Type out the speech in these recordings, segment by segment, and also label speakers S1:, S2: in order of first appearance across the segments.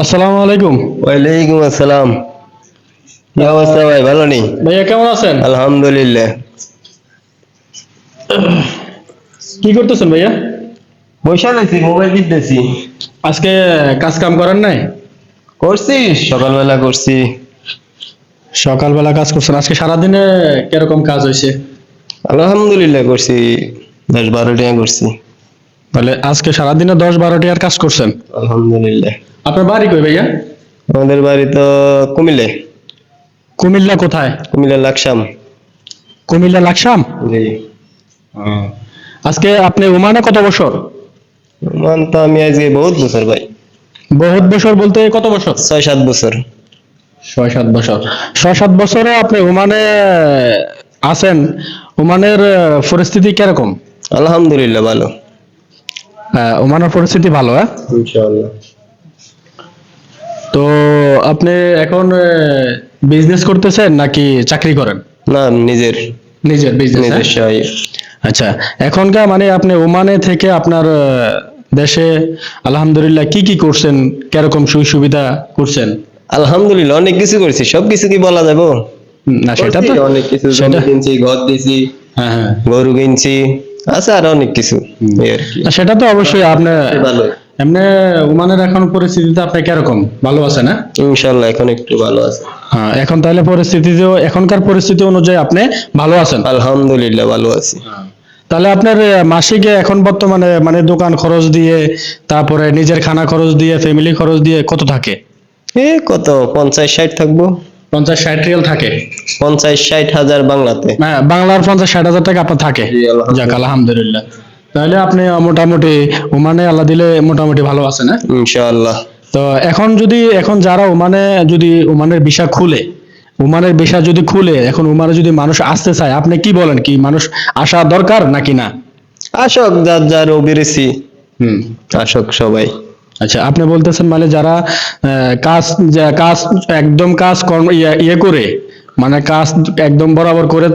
S1: আসসালামু আলাইকুম।
S2: ওয়ালাইকুম আসসালাম। কি অবস্থা ভাই ভালো নেই
S1: ভাইয়া কেমন আছেন?
S2: আলহামদুলিল্লাহ।
S1: কি করতেছেন ভাইয়া?
S2: বসে আছি মোবাইল টিপতেছি।
S1: আজকে কাজ কাম করেন নাই?
S2: করছি সকালবেলা করছি।
S1: সকালবেলা কাজ করছেন। আজকে সারাদিনে কীরকম কাজ হয়েছে?
S2: আলহামদুলিল্লাহ করছি দশ বারো টাকা করছি।
S1: তাহলে আজকে সারাদিনে দশ বারোটি আর কাজ করছেন?
S2: আলহামদুলিল্লাহ।
S1: আপনার বাড়ি কই ভাইয়া?
S2: আমাদের বাড়ি তো কুমিল্লে।
S1: কুমিল্লা কোথায়?
S2: কুমিল্লা লাকসাম।
S1: কুমিল্লা লাকসাম?
S2: জি।
S1: আজকে আপনি ওমানে কত বছর?
S2: মান তো আমি আজকে বহুত বছর ভাই।
S1: বহুত বছর বলতে কত বছর?
S2: ছয় সাত বছর।
S1: ছয় সাত বছর। ছয় সাত বছরে আপনি ওমানে আছেন। ওমানের পরিস্থিতি কীরকম?
S2: আলহামদুলিল্লাহ ভালো।
S1: আহ, ওমানের পরিস্থিতি ভালো হ্যাঁ?
S2: ইনশাআল্লাহ।
S1: তো আপনি এখন বিজনেস করতেছেন নাকি চাকরি করেন?
S2: না নিজের।
S1: নিজের বিজনেস আচ্ছা এখনকার মানে আপনি ওমানে থেকে আপনার দেশে আলহামদুলিল্লাহ কি কি করছেন? কীরকম সুযোগ সুবিধা করছেন?
S2: আলহামদুলিল্লাহ অনেক কিছু করেছি। সব কিছু কি বলা যাব?
S1: না সেটা তো
S2: অনেক কিছু জমি কিনছি ঘর দিছি
S1: হ্যাঁ হ্যাঁ।
S2: গরু কিনছি আছে আর অনেক কিছু।
S1: সেটা তো অবশ্যই আপনার
S2: ভালো
S1: এমনি ওমানের এখন পরিস্থিতিতে আপনি কীরকম? ভালো আছে না?
S2: ইনশাল্লাহ এখন একটু ভালো আছে।
S1: হ্যাঁ এখন তাহলে পরিস্থিতিতেও এখনকার পরিস্থিতি অনুযায়ী আপনি ভালো আছেন?
S2: আলহামদুলিল্লাহ ভালো আছি।
S1: তাহলে আপনার মাসিকে এখন বর্তমানে মানে দোকান খরচ দিয়ে তারপরে নিজের খানা খরচ দিয়ে ফ্যামিলি খরচ দিয়ে কত থাকে?
S2: এ কত? পঞ্চাশ ষাট থাকব।
S1: পঞ্চাশ ষাট রিয়াল থাকে?
S2: পঞ্চাশ ষাট হাজার বাংলাতে।
S1: হ্যাঁ বাংলার পঞ্চাশ ষাট হাজার টাকা আপনার থাকে।
S2: জি,
S1: যাক আলহামদুলিল্লাহ। তাহলে আপনি মোটামুটি ওমানে আল্লাহ দিলে মোটামুটি ভালো আছেন হ্যাঁ
S2: ইনশাআল্লাহ।
S1: তো এখন যদি এখন যারা ওমানে যদি ওমানের ভিসা খুলে ওমানের ভিসা যদি খুলে এখন ওমানে যদি মানুষ আসতে চায় আপনি কি বলেন? কি মানুষ আসা দরকার নাকি না?
S2: আসক যার যার অভিরেছি
S1: হুম।
S2: আসক সবাই।
S1: আচ্ছা আপনি বলতেছেন মানে যারা কাজ কাজ একদম কাজ কর্ম ইয়ে ইয়ে করে মানে কাজ একদম বরাবর করে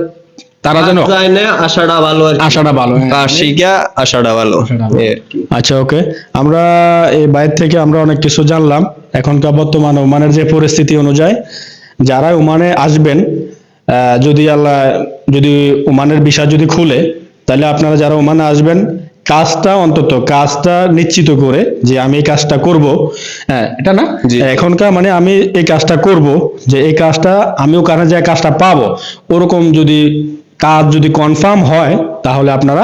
S1: তারা যেন
S2: যায় না আশাটা ভালো
S1: আশাটা ভালো হ্যাঁ।
S2: আশাটা ভালো।
S1: আচ্ছা ওকে। আমরা এই বাইরে থেকে আমরা অনেক কিছু জানলাম। এখনকার বর্তমানে ওমানের যে পরিস্থিতি অনুযায়ী যারা ওমানে আসবেন যদি আল্লাহ যদি ওমানের বিষয় যদি খুলে তাহলে আপনারা যারা ওমানে আসবেন কাজটা অন্তত কাজটা নিশ্চিত করে যে আমি এই কাজটা করব। হ্যাঁ এটা না? এখনকার মানে আমি এই কাজটা করব যে এই কাজটা আমি ওখানে যে কাজটা পাবো ওরকম যদি কাজ যদি কনফার্ম হয় তাহলে আপনারা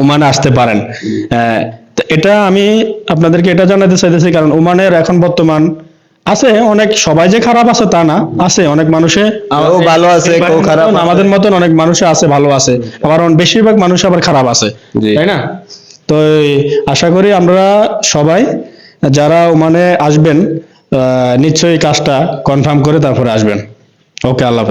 S1: ওমানে- আসতে পারেন। এটা আমি আপনাদেরকে এটা জানাতে চাইতেছি কারণ ওমানের এখন বর্তমান আছে অনেক সবাই যে খারাপ আছে তা না আছে অনেক মানুষে
S2: ভালো আছে, কেউ খারাপ
S1: আমাদের মতন অনেক মানুষে আছে ভালো আছে। আবার বেশিরভাগ মানুষ আবার খারাপ আছে তাই না? তো আশা করি আমরা সবাই যারা ওমানে আসবেন আহ, নিশ্চয়ই কাজটা কনফার্ম করে তারপরে আসবেন। ওকে আল্লাহ হাফেজ।